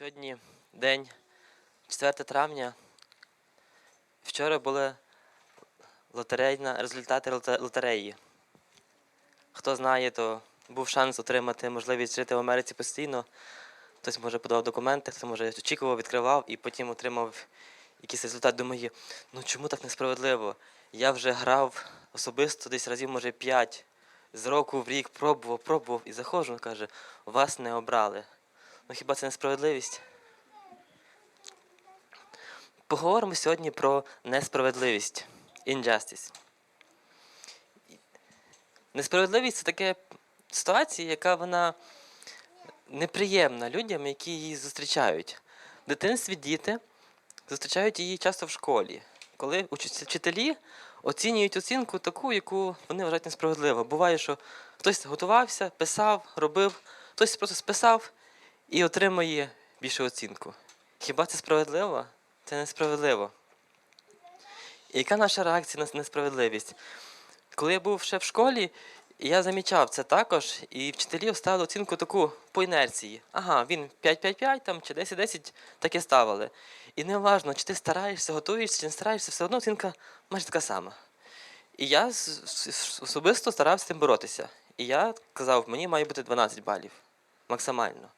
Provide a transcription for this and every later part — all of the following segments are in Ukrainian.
Сьогодні день 4 травня. Вчора були лотерейна, результати лотереї. Хто знає, то був шанс отримати можливість жити в Америці постійно. Хтось може подавав документи, хто може очікував, відкривав і потім отримав якийсь результат. Думаю, ну чому так несправедливо? Я вже грав особисто десь разів, може, 5 з року в рік пробував, пробував і заходжу, каже, вас не обрали. Ну хіба це несправедливість? Поговоримо сьогодні про несправедливість. Injustice. Несправедливість це така ситуація, яка вона неприємна людям, які її зустрічають. В дитинстві діти зустрічають її часто в школі, коли вчителі оцінюють оцінку таку, яку вони вважають несправедливо. Буває, що хтось готувався, писав, робив, хтось просто списав і отримує більшу оцінку. Хіба це справедливо? Це несправедливо. І яка наша реакція на несправедливість? Коли я був ще в школі, я замічав це також, і вчителі ставили оцінку таку по інерції. Ага, він 5-5-5 там, чи 10-10 таке ставили. І не важно, чи ти стараєшся, готуєшся, чи не стараєшся, все одно оцінка майже така сама. І я особисто старався з цим боротися. І я казав, мені має бути 12 балів максимально.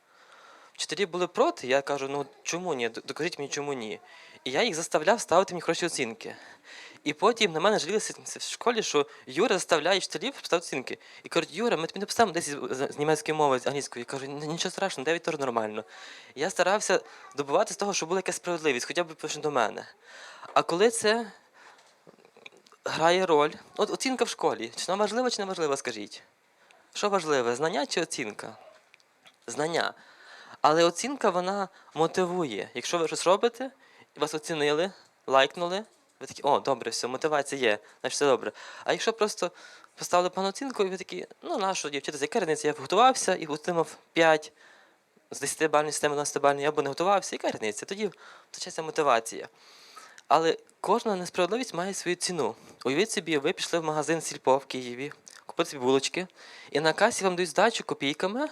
Вчителі були проти, я кажу, ну чому ні? Докажіть мені, чому ні. І я їх заставляв ставити мені хороші оцінки. І потім на мене жалілися в школі, що Юра заставляє вчителів ставити оцінки. І кажуть, Юра, ми тобі написали десь з німецької мови, з англійської. Я кажу, нічого страшного, 9 теж нормально. Я старався добиватися того, щоб була якась справедливість, хоча б до мене. А коли це грає роль, от оцінка в школі, чи вона важлива, чи не важлива, скажіть? Що важливе, знання чи оцінка? Знання. Але оцінка вона мотивує. Якщо ви щось робите, вас оцінили, лайкнули, ви такі, о, добре, все, мотивація є, значить все добре. А якщо просто поставили пану оцінку, і ви такі, ну нащо дівчата, яка різниця, я готувався і отримав 5 з 10 бальної системи 12 бальної, або не готувався, яка різниця? Тоді втрачається мотивація. Але кожна несправедливість має свою ціну. Уявіть собі, ви пішли в магазин Сільпо в Києві, купити собі булочки, і на касі вам дають здачу копійками,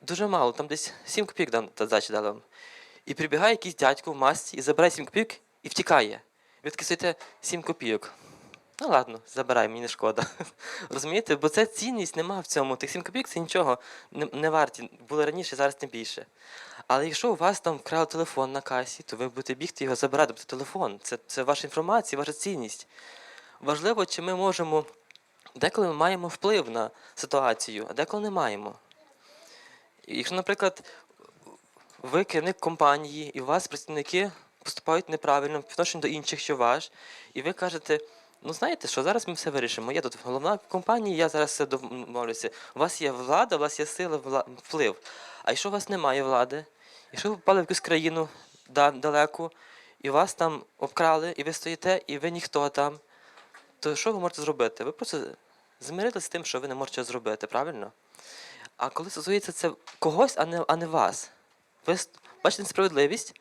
дуже мало, там десь 7 копійок дам, дали вам. І прибігає якийсь дядько в масці і забирає 7 копійок і втікає. Ви таки стоїте 7 копійок. Ну ладно, забирай, мені не шкода. Розумієте? Бо це цінність нема в цьому. Тих 7 копійок це нічого не, не варті. Було раніше, зараз тим більше. Але якщо у вас там вкрали телефон на касі, то ви будете бігти його забирати, бо це телефон. Це, це ваша інформація, ваша цінність. Важливо, чи ми можемо. Деколи ми маємо вплив на ситуацію, а деколи не маємо. Якщо, наприклад, ви керівник компанії, і у вас працівники поступають неправильно по відношенню до інших, що ваш, і ви кажете, ну знаєте що, зараз ми все вирішимо. Я тут головна в компанії, я зараз все домовлюся. У вас є влада, у вас є сила, вплив. А якщо у вас немає влади, якщо ви попали в якусь країну далеку, і вас там обкрали, і ви стоїте, і ви ніхто там, то що ви можете зробити? Ви просто змирилися з тим, що ви не можете зробити, правильно? А коли стосується це когось, а не, а не вас, ви бачите несправедливість,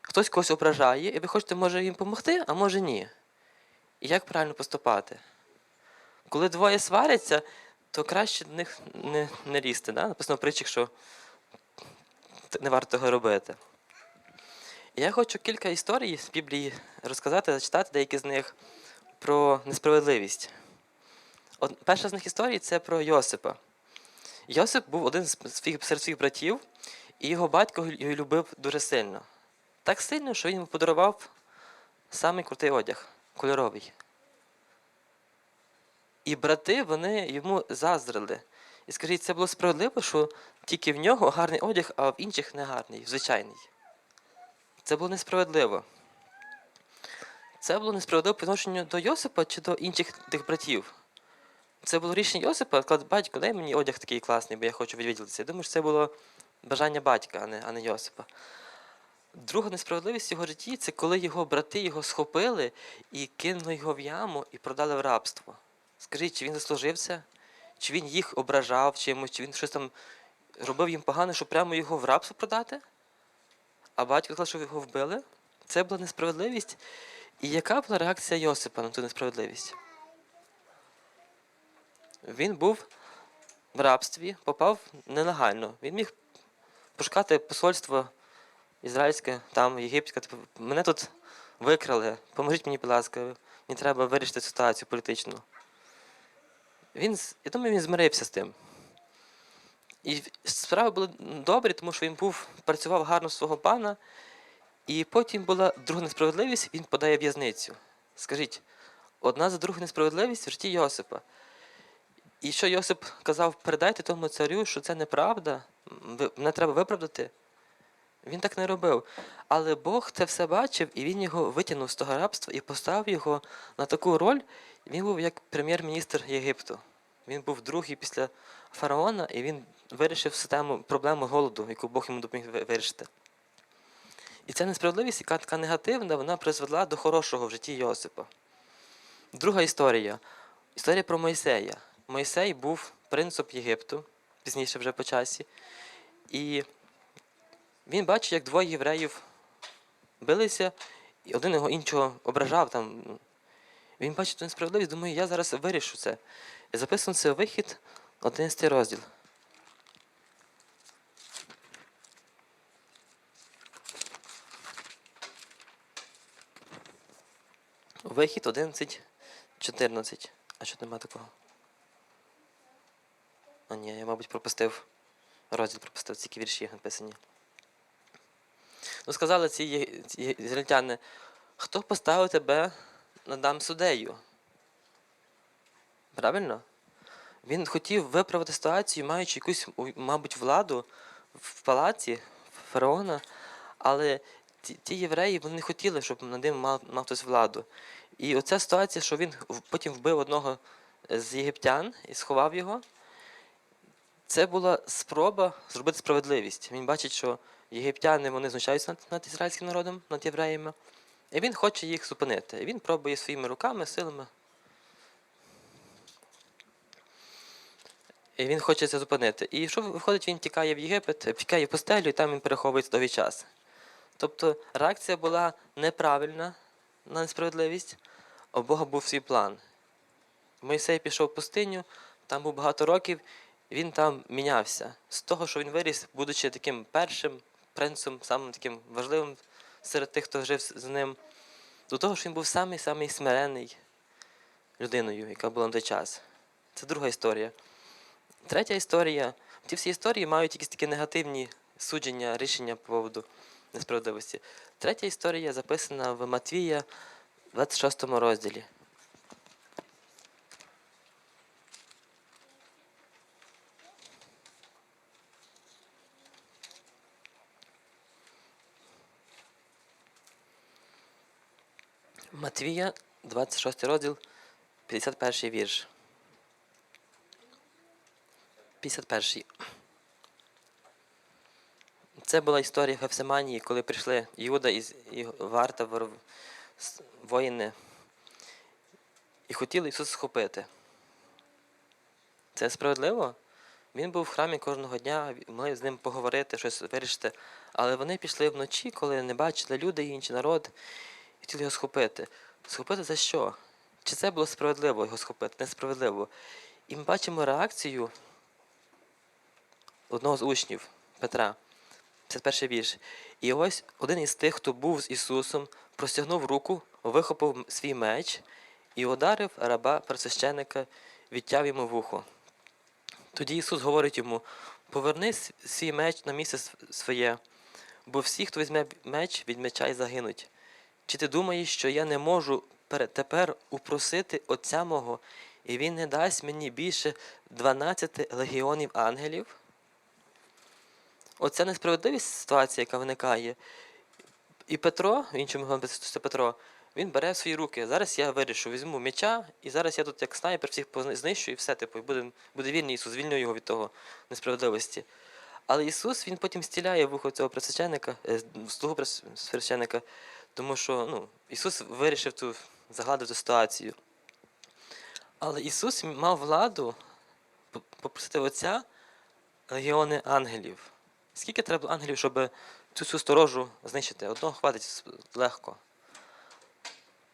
хтось когось ображає, і ви хочете, може, їм допомогти, а може ні. І як правильно поступати? Коли двоє сваряться, то краще до них не, не лізти. Да? Написано в притчах, що не варто того робити. І я хочу кілька історій з Біблії розказати, зачитати деякі з них про несправедливість. От, перша з них історій це про Йосипа. Йосип був один з своїх, серед своїх братів, і його батько його любив дуже сильно. Так сильно, що він йому подарував самий крутий одяг, кольоровий. І брати вони йому заздрили. І скажіть, це було справедливо, що тільки в нього гарний одяг, а в інших не гарний, звичайний. Це було несправедливо. Це було несправедливо по відношенню до Йосипа чи до інших тих братів. Це було рішення Йосипа, сказати, батько, дай мені одяг такий класний, бо я хочу відвідуватися. Я думаю, що це було бажання батька, а не, а не Йосипа. Друга несправедливість в його житті це коли його брати його схопили і кинули його в яму і продали в рабство. Скажіть, чи він заслужив це? Чи він їх ображав чимось, чи він щось там робив їм погано, щоб прямо його в рабство продати? А батько сказав, що його вбили? Це була несправедливість. І яка була реакція Йосипа на ту несправедливість? Він був в рабстві, попав нелегально. Він міг пошукати посольство ізраїльське, там, єгипетське. Типу, мене тут викрали, поможіть мені, будь ласка, мені треба вирішити ситуацію політичну. Він, я думаю, він змирився з тим. І справи були добрі, тому що він був, працював гарно свого пана, і потім була друга несправедливість, він подає в'язницю. Скажіть, одна за другу несправедливість в житті Йосипа. І що Йосип казав, передайте тому царю, що це неправда, мене треба виправдати. Він так не робив. Але Бог це все бачив, і він його витягнув з того рабства і поставив його на таку роль. Він був як прем'єр-міністр Єгипту. Він був другий після фараона, і він вирішив систему проблему голоду, яку Бог йому допоміг вирішити. І ця несправедливість, яка така негативна, вона призвела до хорошого в житті Йосипа. Друга історія. Історія про Мойсея. Мойсей був принцип Єгипту, пізніше вже по часі. І він бачив, як двоє євреїв билися, і один його іншого ображав. Там. Він бачив ту несправедливість, думає, я зараз вирішу це. Записано це вихід, 11 розділ. Вихід 11, 14. А що нема такого? А ні, я, мабуть, пропустив. Розділ пропустив, тільки вірші написані. Ну, сказали ці, ці ізраїльтяни, хто поставив тебе надам судею? Правильно? Він хотів виправити ситуацію, маючи якусь, мабуть, владу в палаці фараона, але ті, ті євреї вони не хотіли, щоб над ним мав, мав хтось владу. І оця ситуація, що він потім вбив одного з єгиптян і сховав його, це була спроба зробити справедливість. Він бачить, що єгиптяни вони знущаються над, над ізраїльським народом, над євреями, і він хоче їх зупинити. І він пробує своїми руками, силами. І він хоче це зупинити. І що виходить, він тікає в Єгипет, тікає в пустелю, і там він переховується довгий час. Тобто реакція була неправильна на несправедливість, у Бога був свій план. Мойсей пішов в пустиню, там був багато років, він там мінявся. З того, що він виріс, будучи таким першим принцем, самим таким важливим серед тих, хто жив з ним, до того, що він був самий-самий смирений людиною, яка була на той час. Це друга історія. Третя історія. Ті всі історії мають якісь такі негативні судження, рішення по поводу несправедливості. Третя історія записана в Матвія, в 26 розділі. Матвія, 26 розділ, 51 вірш. 51. Це була історія Гефсиманії, коли прийшли Іуда і, варта воїни і хотіли Ісуса схопити. Це справедливо? Він був в храмі кожного дня, могли з ним поговорити, щось вирішити. Але вони пішли вночі, коли не бачили люди інший народ, хотіли його схопити. Схопити за що? Чи це було справедливо його схопити? Несправедливо. І ми бачимо реакцію одного з учнів Петра. 51 вірш. І ось один із тих, хто був з Ісусом, простягнув руку, вихопив свій меч і ударив раба пресвященика, відтяв йому вухо. Тоді Ісус говорить йому: поверни свій меч на місце своє, бо всі, хто візьме меч, від меча й загинуть. Чи ти думаєш, що я не можу тепер упросити Отця мого, і він не дасть мені більше 12 легіонів ангелів? Оця несправедливість ситуація, яка виникає. І Петро, його це Петро, він бере свої руки. Зараз я вирішу, візьму меча, і зараз я тут як снайпер всіх знищу, і все, типу, буде, буде вільний Ісус, звільню його від того несправедливості. Але Ісус він потім стіляє вухо цього пресвященника, е, слугу прес- священника, тому що ну, Ісус вирішив ту, загладив ту ситуацію. Але Ісус мав владу попросити Отця легіони ангелів. Скільки треба ангелів, щоб цю всю сторожу знищити? Одного хватить легко.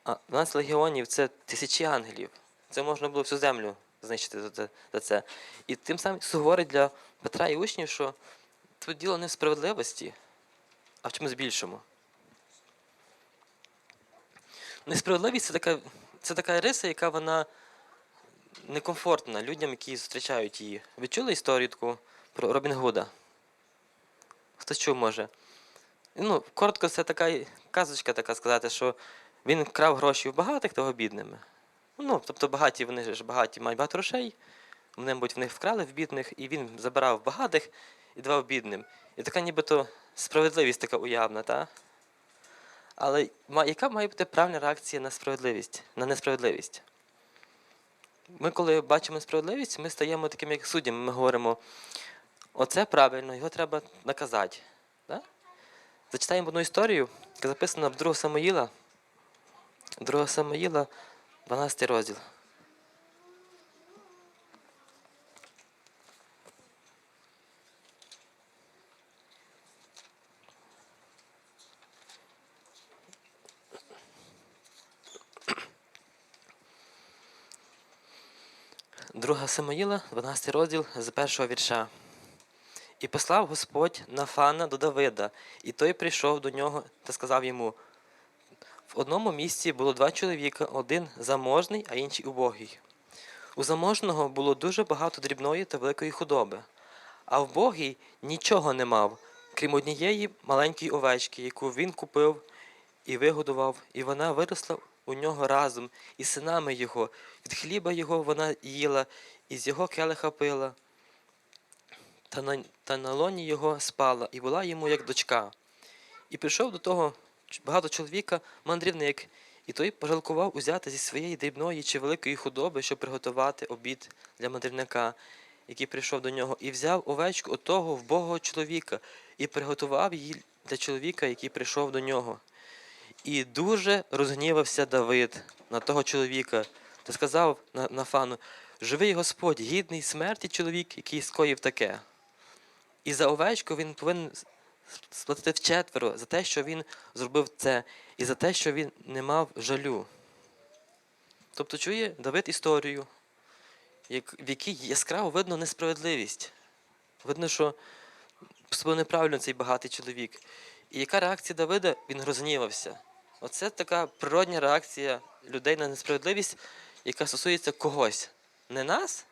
А 12 легіонів це тисячі ангелів. Це можна було всю землю знищити. За це. І тим самим Ісус говорить для Петра і учнів, що тут діло не в справедливості, а в чомусь більшому. Несправедливість це така, це така риса, яка вона некомфортна людям, які зустрічають її. Ви чули історію таку про Робін Гуда? Хтось чув може? Ну, коротко, це така казочка така сказати, що він крав гроші в багатих, того бідними. Ну, тобто багаті, вони ж багаті мають багато грошей, вони, мабуть, в них вкрали в бідних, і він забирав багатих і давав бідним. І така нібито справедливість така уявна, та? Але яка має бути правильна реакція на справедливість, на несправедливість? Ми, коли бачимо справедливість, ми стаємо такими, як суддями, ми говоримо, оце правильно, його треба наказати. Да? Зачитаємо одну історію, яка записана в 2 Самоїла, 2 Самоїла, 12 розділ. Друга Самоїла, 12 розділ з першого вірша. І послав Господь Нафана до Давида, і той прийшов до нього та сказав йому: в одному місці було два чоловіка, один заможний, а інший убогий. У заможного було дуже багато дрібної та великої худоби, а вбогий нічого не мав, крім однієї маленької овечки, яку він купив і вигодував, і вона виросла у нього разом із синами його. Від хліба його вона їла, і з його келиха пила. Та на, та на лоні його спала, і була йому як дочка. І прийшов до того багато чоловіка, мандрівник, і той пожалкував узяти зі своєї дрібної чи великої худоби, щоб приготувати обід для мандрівника, який прийшов до нього, і взяв овечку от того вбогого чоловіка, і приготував її для чоловіка, який прийшов до нього. І дуже розгнівався Давид на того чоловіка та сказав на- Нафану: Живий Господь, гідний смерті чоловік, який скоїв таке. І за овечку він повинен сплатити вчетверо за те, що він зробив це, і за те, що він не мав жалю. Тобто чує Давид історію, в якій яскраво видно несправедливість. Видно, що неправильно цей багатий чоловік. І яка реакція Давида? Він розгнівався. Оце така природня реакція людей на несправедливість, яка стосується когось. Не нас.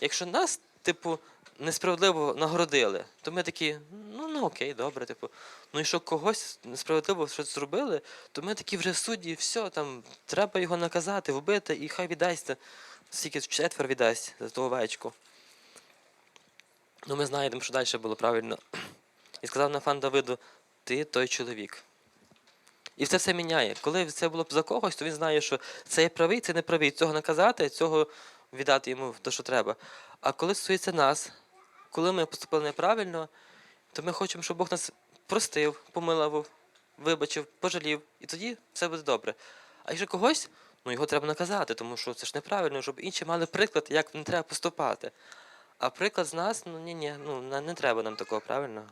Якщо нас, типу, несправедливо нагородили, то ми такі, ну, ну окей, добре, типу. Ну і що когось несправедливо щось зробили, то ми такі вже судді, все, там, треба його наказати, вбити, і хай віддасться, скільки четвер віддасть за ту овечку. Ну, ми знаємо, що далі було правильно. І сказав Нафан Давиду, ти той чоловік. І це все міняє. Коли це було б за когось, то він знає, що це є правий, це не правий. Цього наказати, цього віддати йому те, що треба. А коли стосується нас, коли ми поступили неправильно, то ми хочемо, щоб Бог нас простив, помилував, вибачив, пожалів, і тоді все буде добре. А якщо когось, ну його треба наказати, тому що це ж неправильно, щоб інші мали приклад, як не треба поступати. А приклад з нас, ну ні, ні, ну не, треба нам такого, правильно?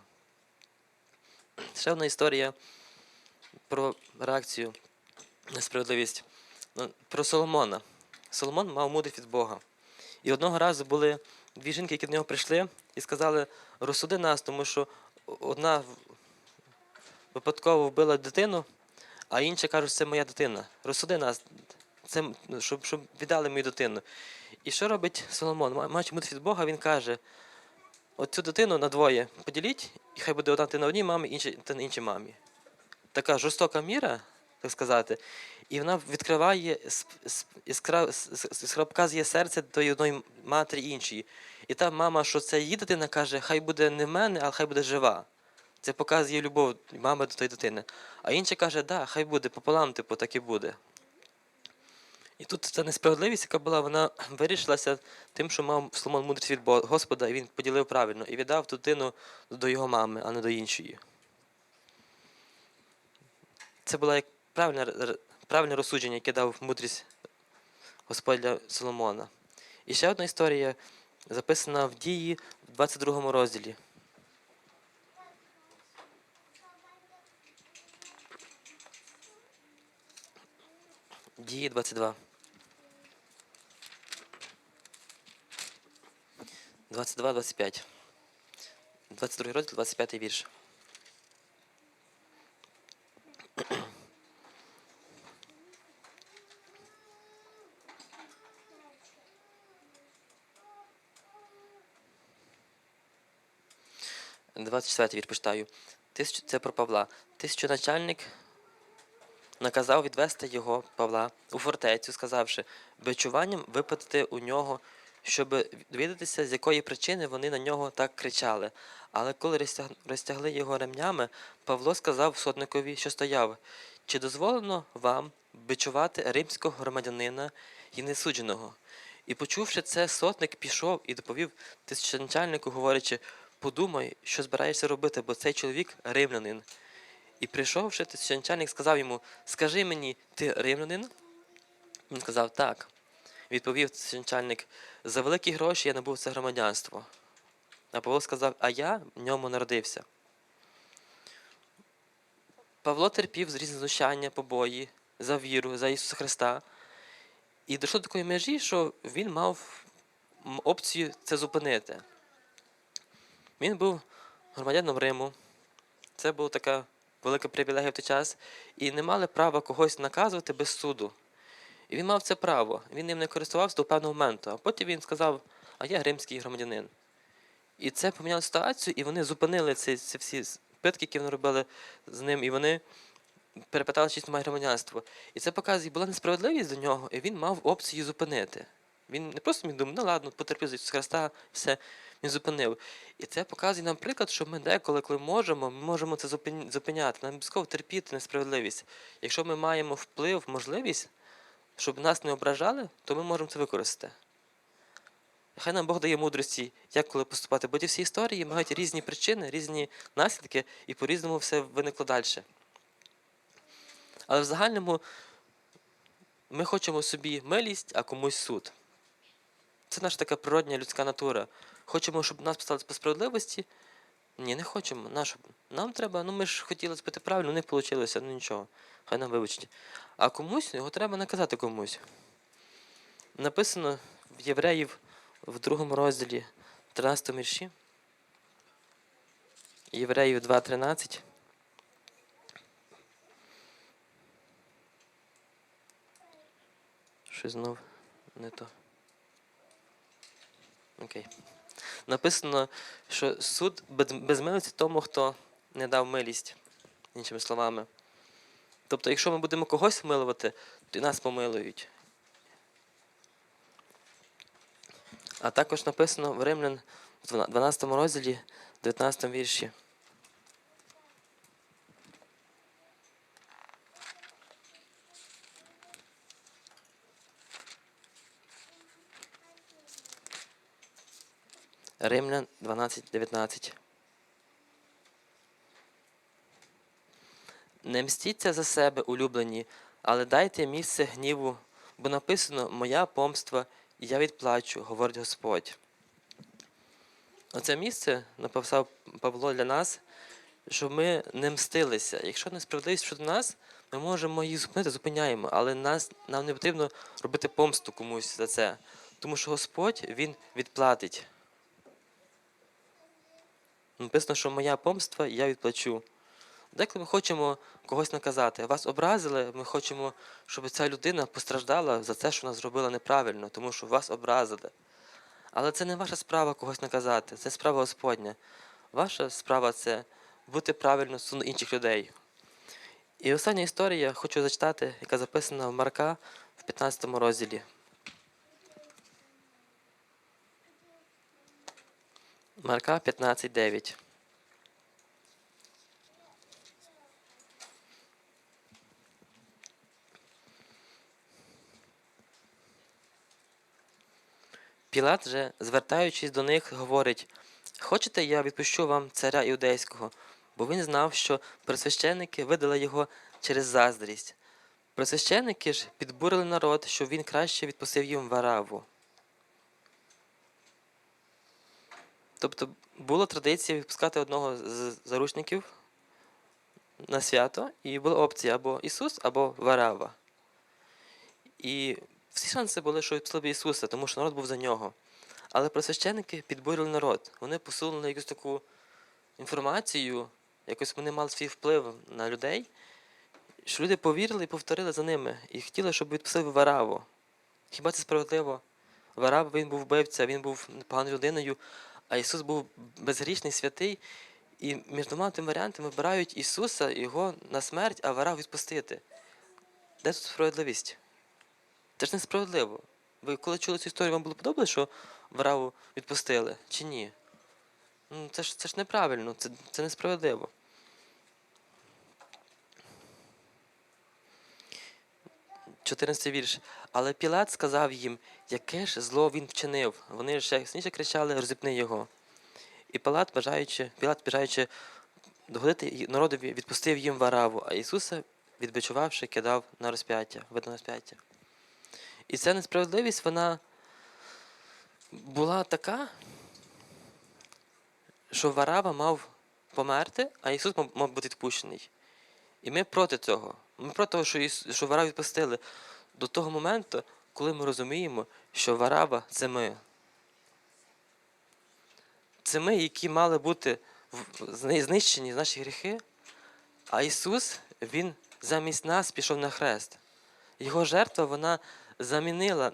Ще одна історія про реакцію на справедливість. Ну, Про Соломона. Соломон мав мудрість від Бога. І одного разу були дві жінки, які до нього прийшли і сказали: розсуди нас, тому що одна випадково вбила дитину, а інша кажуть, це моя дитина. Розсуди нас, це, щоб, щоб віддали мою дитину. І що робить Соломон? Ма- Маючи мудрість від Бога, він каже: от цю дитину на двоє поділіть, і хай буде одна дитина одній мамі, інша дитина іншій мамі. Така жорстока міра, так сказати, і вона відкриває іскра показує серце тої одної матері іншої. І та мама, що це її дитина, каже, хай буде не в мене, а хай буде жива. Це показує любов мами до тої дитини. А інша каже, да, хай буде пополам, типу, так і буде. І тут ця несправедливість, яка була, вона вирішилася тим, що мав Соломон мудрість від Господа, і він поділив правильно і віддав дитину до його мами, а не до іншої. Це було як правильне, правильне розсудження, яке дав мудрість Господь Соломона. І ще одна історія записана в дії в 22 розділі. Дії 22. 22-25. 22 розділ, 25 вірш. Двадцять четвертий почитаю. Це про Павла. Тисячоначальник наказав відвести його, Павла, у фортецю, сказавши, бичуванням випитати у нього, щоб довідатися, з якої причини вони на нього так кричали. Але коли розтягли його ремнями, Павло сказав сотникові, що стояв, чи дозволено вам бичувати римського громадянина і несудженого? І почувши це, сотник пішов і доповів тисячоначальнику, говорячи, подумай, що збираєшся робити, бо цей чоловік римлянин. І прийшовши, тисячоначальник сказав йому: Скажи мені, ти римлянин? Він сказав так. Відповів тисячоначальник, за великі гроші я набув це громадянство. А Павло сказав, а я в ньому народився. Павло терпів з різні знущання, побої, за віру, за Ісуса Христа. І дійшло до такої межі, що він мав опцію це зупинити. Він був громадянином Риму. Це була така велика привілегія в той час, і не мали права когось наказувати без суду. І він мав це право. Він ним не користувався до певного моменту. А потім він сказав, а я римський громадянин. І це поміняло ситуацію, і вони зупинили ці, ці всі питки, які вони робили з ним, і вони перепитали, чи має громадянство. І це показує, була несправедливість до нього, і він мав опцію зупинити. Він не просто міг думати, ну ладно, потерпів Ісуса Христа, все, він зупинив. І це показує нам приклад, що ми деколи, коли можемо, ми можемо це зупиняти. Нам обов'язково терпіти несправедливість. Якщо ми маємо вплив, можливість, щоб нас не ображали, то ми можемо це використати. Хай нам Бог дає мудрості, як коли поступати, бо ті всі історії мають різні причини, різні наслідки, і по-різному все виникло далі. Але в загальному ми хочемо собі милість, а комусь суд. Це наша така природня людська натура. Хочемо, щоб нас поставили по справедливості. Ні, не хочемо. Нашу. Нам треба, ну ми ж хотіли зробити правильно, не вийшло, ну нічого. Хай нам вибачить. А комусь його треба наказати комусь. Написано в Євреїв в другому розділі 13 вірші. Євреїв 2.13. Що знов не то. Окей. Написано, що суд без, милості тому, хто не дав милість, іншими словами. Тобто, якщо ми будемо когось милувати, то і нас помилують. А також написано в Римлян в 12 розділі, 19 вірші. Римлян 12.19. Не мстіться за себе, улюблені, але дайте місце гніву, бо написано Моя помства, і я відплачу, говорить Господь. Оце місце написав Павло для нас, щоб ми не мстилися. Якщо несправедливість щодо нас, ми можемо її зупинити, зупиняємо, але нас, нам не потрібно робити помсту комусь за це. Тому що Господь Він відплатить. Написано, що моя помства я відплачу. Деколи ми хочемо когось наказати. Вас образили, ми хочемо, щоб ця людина постраждала за те, що вона зробила неправильно, тому що вас образили. Але це не ваша справа когось наказати, це справа Господня. Ваша справа це бути правильно стосовно інших людей. І остання історія хочу зачитати, яка записана в Марка в 15 розділі. Марка 15.9. Пілат же, звертаючись до них, говорить: Хочете, я відпущу вам царя іудейського, бо він знав, що пресвященники видали його через заздрість. Пресвященники ж підбурили народ, щоб він краще відпустив їм вараву. Тобто була традиція відпускати одного з заручників на свято, і була опція або Ісус, або Варава. І всі шанси були, що відпустили б Ісуса, тому що народ був за нього. Але просвященники підбурили народ. Вони посунули якусь таку інформацію, якось вони мали свій вплив на людей, що люди повірили і повторили за ними, і хотіли, щоб відпустили Вараву. Хіба це справедливо? Варав він був вбивця, він був поганою людиною, а Ісус був безгрішний, святий. І між двома тими варіантами вибирають Ісуса, його на смерть, а Варав відпустити. Де тут справедливість? Це ж несправедливо. Ви коли чули цю історію, вам було подобалося, що Вараву відпустили, чи ні? Ну, це ж, це ж неправильно, це, це несправедливо. Чотирнадцятий вірш. Але Пілат сказав їм, яке ж зло він вчинив. Вони ще ясніше кричали, розіпни його. І Пілат, бажаючи, Пілат, бажаючи догодити народові, відпустив їм вараву, а Ісуса, відбичувавши, кидав на розп'яття, видно розп'яття. І ця несправедливість, вона була така, що Варава мав померти, а Ісус мав, бути відпущений. І ми проти цього. Ми проти того, що, Вараву відпустили до того моменту, коли ми розуміємо, що Варава це ми. Це ми, які мали бути знищені наші гріхи, а Ісус, Він замість нас пішов на хрест. Його жертва вона замінила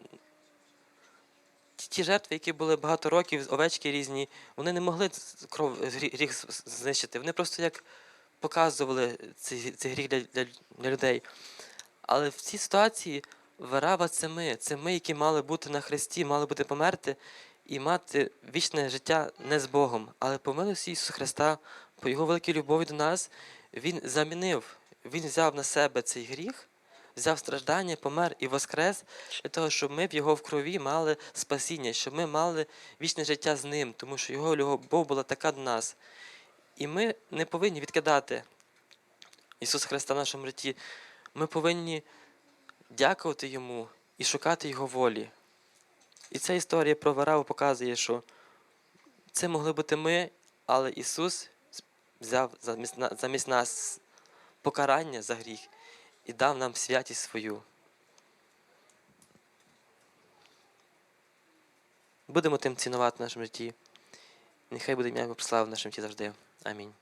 ті, жертви, які були багато років, овечки різні, вони не могли кров гріх знищити. Вони просто як показували цей, цей гріх для, для, для людей. Але в цій ситуації Варава це ми. Це ми, які мали бути на хресті, мали бути померти і мати вічне життя не з Богом. Але по милості Ісуса Христа, по Його великій любові до нас, Він замінив, Він взяв на себе цей гріх, взяв страждання, помер і воскрес для того, щоб ми в Його в крові мали спасіння, щоб ми мали вічне життя з Ним, тому що Його любов була така до нас. І ми не повинні відкидати Ісуса Христа в нашому житті. Ми повинні дякувати Йому і шукати Його волі. І ця історія про Вараву показує, що це могли бути ми, але Ісус взяв замість, нас покарання за гріх і дав нам святість свою. Будемо тим цінувати в нашому житті. Нехай буде ім'я Його прослава в нашому житті завжди. Амінь.